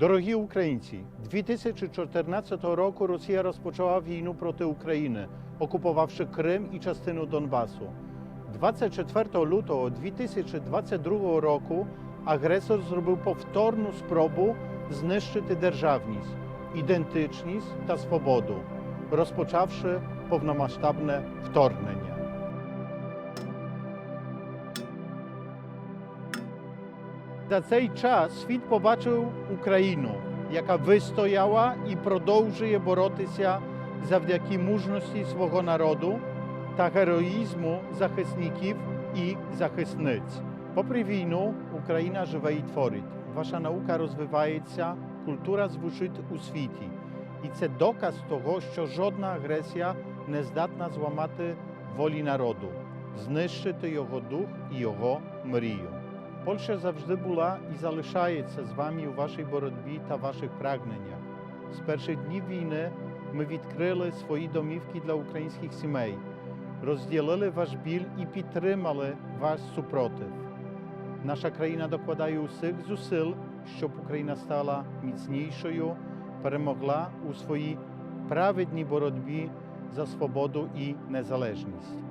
Дорогі українці, 2014 року Росія розпочала війну проти України, окупувавши Крим і частину Донбасу. 24 лютого 2022 року агресор зробив повторну спробу знищити державність, ідентичність та свободу, розпочавши повномасштабне вторгнення. За цей час світ побачив Україну, яка вистояла і продовжує боротися завдяки мужності свого народу та героїзму захисників і захисниць. Попри війну, Україна живе і творить. Ваша наука розвивається, культура звучить у світі. І це доказ того, що жодна агресія не здатна зламати волі народу, знищити його дух і його мрію. Польща завжди була і залишається з вами у вашій боротьбі та ваших прагненнях. З перших днів війни ми відкрили свої домівки для українських сімей, розділили ваш біль і підтримали ваш супротив. Наша країна докладає усіх зусиль, щоб Україна стала міцнішою, перемогла у своїй праведній боротьбі за свободу і незалежність.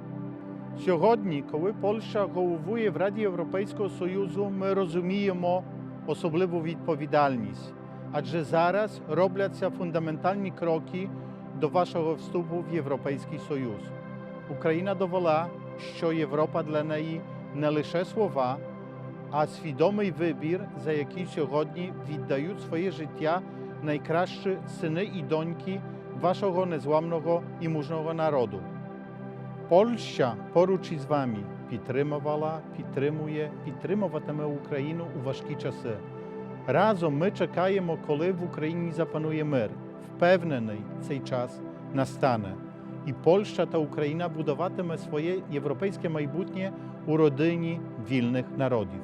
Сьогодні, коли Польща головує в Раді Європейського Союзу, ми розуміємо особливу відповідальність, адже зараз робляться фундаментальні кроки до вашого вступу в Європейський Союз. Україна довела, що Європа для неї не лише слова, а свідомий вибір, за який сьогодні віддають своє життя найкращі сини і доньки вашого незламного і мужного народу. Польща поруч із вами підтримувала, підтримує, підтримуватиме Україну у важкі часи. Разом ми чекаємо, коли в Україні запанує мир. Впевнений, цей час настане. І Польща та Україна будуватиме своє європейське майбутнє у родині вільних народів.